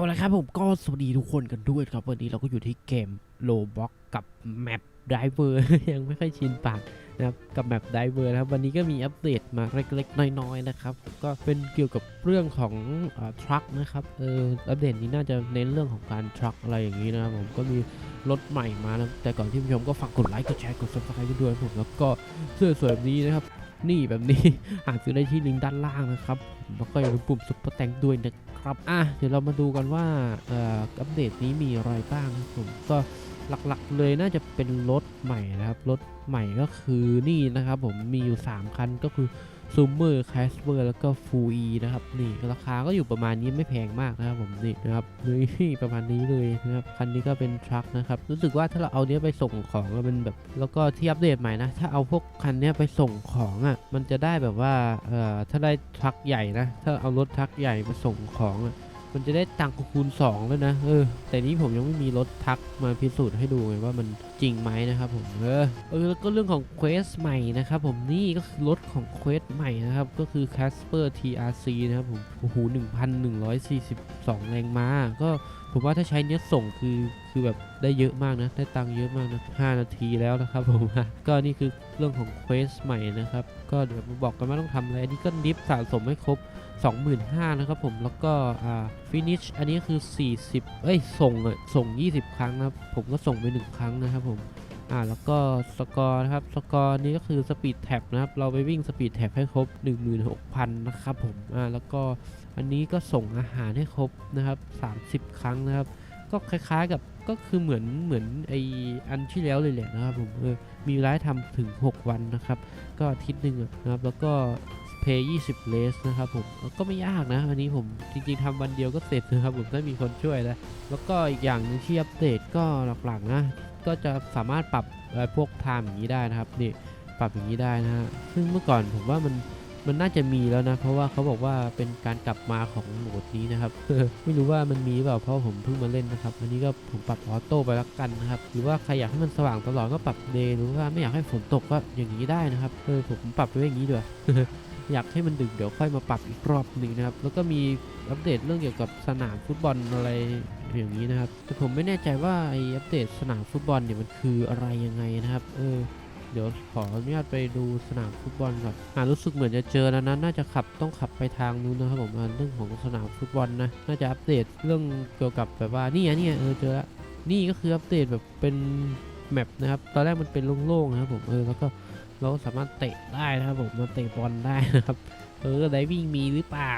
าละครับผมก็สวัสดีทุกคนกันด้วยครับ วันนี้เราก็อยู่ที่เกมโลบ็อกกับแมปไดเวอร์ยังไม่ค่อยชินปากนะครับกับแมปไดเวอร์นะครับวันนี้ก็มีอัปเดตมาเล็กๆ น้อยๆนะครับ ก็เป็นเกี่ยวกับเรื่องของทรัคนะครับเอออัปเดตนี้น่าจะเน้นเรื่องของการทรัคอะไรอย่างนี้นะครับผมก็มีรถใหม่มานะแต่ก่อนที่ผู้ชมก็ฝากกดไลค์กดแชร์กด subscribe กันด้วยผมแล้วก็เสื้อสวยแบบนี้นะครับ นี่แบบนี้ หาซื้อได้ที่ลิงก์ด้านล่างนะครับ แล้วก็อย่าลืมปุ่มซุปเปอร์แตงด้วยนะครับ อะ เดี๋ยวเรามาดูกันว่าอ่ออัปเดตนี้มีอะไรบ้างครับผมก็หลักๆเลยน่าจะเป็นรถใหม่นะครับ รถใหม่ก็คือนี่นะครับผมมีอยู่ 3 คันก็คือ ซูเมอร์แคสเปอร์แล้วก็ฟูอีนะครับนี่ราคาก็อยู่ประมาณนี้ไม่แพงมากนะครับผมนี่นะครับนี่ประมาณนี้เลยนะครับคันนี้ก็เป็นทรัคนะครับรู้สึกว่าถ้าเราเอาเนี้ยไปส่งของอะมันแบบ แล้วก็ที่อัปเดตใหม่นะถ้าเอาพวกคันเนี้ยไปส่งของอะมันจะได้แบบว่าเอ่อถ้าได้ทรัคใหญ่นะถ้าเอารถทรัคใหญ่มาส่งของอะ มันจะได้ตังค์คูณ2แล้วนะเออแต่นี้ผมยังไม่มีรถทักมาพิสูจน์ให้ดูไงว่ามันจริงไหมนะครับผมเออเออแล้วก็เรื่องของเควสใหม่นะครับผมนี่ก็คือรถของเควสใหม่นะครับก็คือ Casper TRC นะครับผมโอ้โห1,142 แรงม้าก็ ผมว่าถ้าใช้เนี้ยส่งคือคือแบบได้เยอะมากนะ ได้ตังค์เยอะมากนะ5นาทีแล้วนะครับผม ก็นี่คือเรื่องของเควสใหม่นะครับ ก็เดี๋ยวมาบอกกันว่าต้องทำอะไร อันนี้ก็ดิฟสะสมให้ครบ 25,000นะครับผม แล้วก็อ่าฟินิชอันนี้คือ 40 เอ้ย ส่งอะส่ง 20 ครั้งนะครับ ผมก็ส่งไป 1 ครั้งนะครับผม อ่าแล้วก็สกอร์นะครับสกอร์นี้ก็คือสปีดแท็บนะครับเราไปวิ่งสปีดแท็บให้ครบ 16,000 นะครับผมอ่าแล้วก็อันนี้ก็ส่งอาหารให้ครบนะครับ 30 ครั้งนะครับ ก็คล้ายๆกับก็คือเหมือนเหมือนไออันที่แล้วเลยแหละนะครับผมเออมีเวลาให้ทำถึง 6 วันนะครับ ก็อาทิตย์หนึ่งนะครับแล้วก็เพย์20เลสนะครับผมก็ไม่ยากนะ อันนี้ผมจริงๆทำวันเดียวก็เสร็จนะครับผมถ้ามีคนช่วยนะแล้วก็อีกอย่างหนึงที่อัปเดตก็หลักๆนะ ก็จะสามารถปรับพวกไทม์อย่างนี้ได้นะครับนี่ปรับอย่างนี้ได้นะฮะซึ่งเมื่อก่อนผมว่ามันมันน่าจะมีแล้วนะ เพราะว่าเขาบอกว่าเป็นการกลับมาของโหมดนี้นะครับไม่รู้ว่ามันมีเปล่าเพราะผมเพิ่งมาเล่นนะครับ อันนี้ก็ผมปรับออโต้ไปแล้วกันนะครับหรือว่าใครอยากให้มันสว่างตลอดก็ปรับเดย์หรือว่าไม่อยากให้ฝนตกก็อย่างนี้ได้นะครับเออผมปรับไว้อย่างนี้ด้วยอยากให้มันดึกเดี๋ยวค่อยมาปรับอีกรอบหนึ่งนะครับ แล้วก็มีอัปเดตเรื่องเกี่ยวกับสนามฟุตบอลอะไร อะไรอย่างนี้นะครับ แต่ผมไม่แน่ใจว่าไออัปเดตสนามฟุตบอลเนี่ยมันคืออะไรยังไงนะครับ เออ เดี๋ยวขออนุญาตไปดูสนามฟุตบอลก่อนอ่ารู้สึกเหมือนจะเจอแล้วนะ น่าจะขับต้องขับไปทางนู้นนะครับผมเรื่องของสนามฟุตบอลนะ น่าจะอัปเดตเรื่องเกี่ยวกับแบบว่านี่อะนี่เออเจอละนี่ก็คืออัปเดตแบบเป็นแมปนะครับ ตอนแรกมันเป็นโล่งๆนะครับผม เออ แล้วก็เราก็สามารถเตะได้นะครับผม มาเตะบอลได้นะครับ เออไดวิ่งมีหรือเปล่า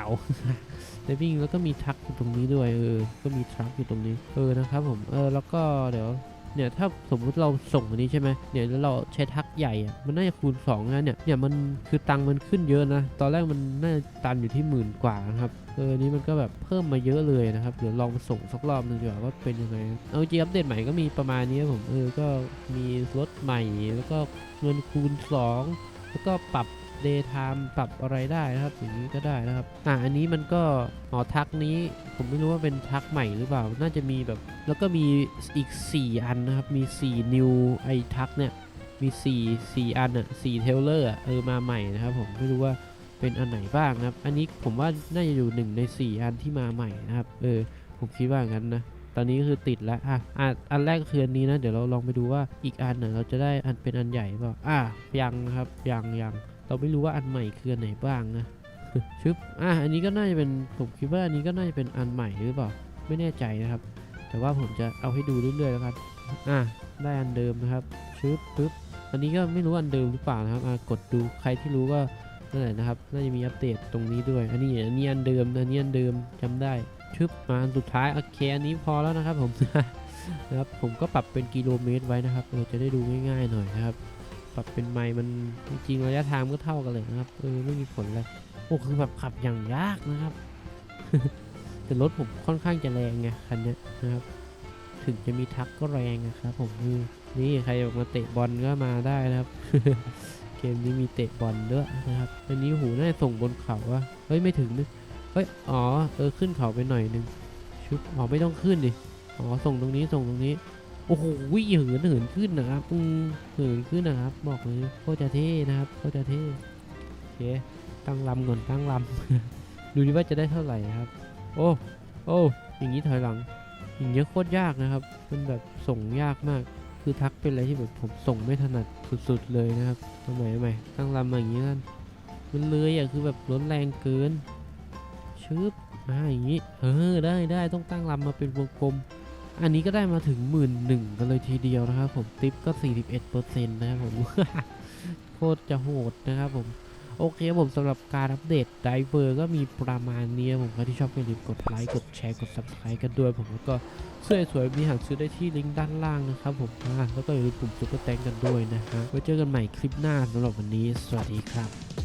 ไดวิ่งแล้วก็มีทรัคอยู่ตรงนี้ด้วยเออ ก็มีทรัคอยู่ตรงนี้เออนะครับผมเออแล้วก็เดี๋ยวเนี่ยถ้าสมมุติเราส่งอันนี้ใช่ไหมเนี่ยแล้วเราใช้ทักใหญ่อะมันน่าจะคูณ2นะเนี่ยเนี่ยมันคือตังค์มันขึ้นเยอะนะ ตอนแรกมันน่าจะตันอยู่ที่หมื่นกว่านะครับเออนี้มันก็แบบเพิ่มมาเยอะเลยนะครับเดี๋ยวลองส่งสักรอบหนึ่งดีกว่าว่าเป็นยังไงเอาจริงอัปเดตใหม่ก็มีประมาณนี้ครับผมเออก็มีรถใหม่แล้วก็เงินคูณ 2 แล้วก็ปรับ day time ปรับอะไรได้นะครับอย่างนี้ก็ได้นะครับอ่าอันนี้มันก็หอทักนี้ผมไม่รู้ว่าเป็นทักใหม่หรือเปล่า น่าจะมีแบบแล้วก็มีอีก 4 อันนะครับ มี 4 new ไอทักเนี่ยมี 4 4 อันอะ4เทเลอร์อะเออมาใหม่นะครับผมไม่รู้ว่าเป็นอันไหนบ้างนะครับ อันนี้ผมว่าน่าจะอยู่หนึ่งใน 4 อันที่มาใหม่นะครับ เออ ผมคิดว่างั้นนะ ตอนนี้ก็คือติดแล้ว อะอะอันแรกคืออันนี้นะ เดี๋ยวเราลองไปดูว่าอีกอันน่ะเราจะได้อันเป็นอันใหญ่เปล่า อะยังครับ ยังยัง เราไม่รู้ว่าอันใหม่คืออันไหนบ้างนะชึบอะอันนี้ก็น่าจะเป็นผมคิดว่าอันนี้ก็น่าจะเป็นอันใหม่หรือเปล่าไม่แน่ใจนะครับ แต่ว่าผมจะเอาให้ดูเรื่อยๆแล้วกันอะได้อันเดิมนะครับชึบปึ๊บอันนี้ก็ไม่รู้อันเดิมหรือเปล่านะครับอะกดดูใครที่รู้ก็นั่นแหละนะครับ น่าจะมีอัปเดตตรงนี้ด้วย อันนี้อันนี้อันเดิมอันนี้อันเดิมจำได้ชึบมาอันสุดท้ายโอเคอันนี้พอแล้วนะครับผมนะครับผมก็ปรับเป็นกิโลเมตรไว้นะครับเราจะได้ดูง่ายๆหน่อยนะครับ ปรับเป็นไมล์มันจริงๆระยะทางก็เท่ากันเลยนะครับเออไม่มีผลเลยโอ้คือแบบขับอย่างยากนะครับ แต่รถผมค่อนข้างจะแรงไงคันนี้นะครับ ถึงจะมีทักก็แรงนะครับผมคือนี่ใครอยากมาเตะบอลก็มาได้นะครับเกมนี้มีเตะบอลด้วยนะครับอันนี้หูน่าจะส่งบนเขาวะเฮ้ยไม่ถึงนึกเฮ้ยอ๋อเออขึ้นเขาไปหน่อยหนึงชุบอ๋อไม่ต้องขึ้นดิอ๋อส่งตรงนี้ส่งตรงนี้ โอ้โหวิ่งเหินเหินขึ้นนะครับอืมเหินขึ้นนะครับ บอกเลยโคตรจะเท่นะครับโคตรจะเท่โอเคตั้งลำก่อนตั้งลำดูดิว่าจะได้เท่าไหร่นะครับ โอ้โอ้อย่างนี้ถอยหลังอย่างเงี้ยโคตรยากนะครับมันแบบส่งยากมาก คือทักเป็นอะไรที่แบบผมส่งไม่ถนัดสุดๆเลยนะครับทำไมทำไมตั้งลำมาอย่างนี้กันมันเลยอะคือแบบร้นแรงเกินชึบมาอย่างนี้เออได้ได้ต้องตั้งลำมาเป็นวงกลม อันนี้ก็ได้มาถึงหมื่นหนึ่งกันเลยทีเดียวนะครับผมติปก็ 41%นะครับผมโคตรจะโหดนะครับผม โอเคผมสำหรับการอัปเดตไดเวอร์ก็มีประมาณนี้ผมใครที่ชอบก็อย่าลืมกดไลค์ กดแชร์ กด subscribe กันด้วยผมแล้วก็เสื้อสวยมีหางซื้อได้ที่ลิงก์ด้านล่างนะครับผมแล้วก็อย่าลืมปุ่มซุปเปอร์แตงกันด้วยนะฮะไว้เจอกันใหม่คลิปหน้าสำหรับวันนี้ สวัสดีครับ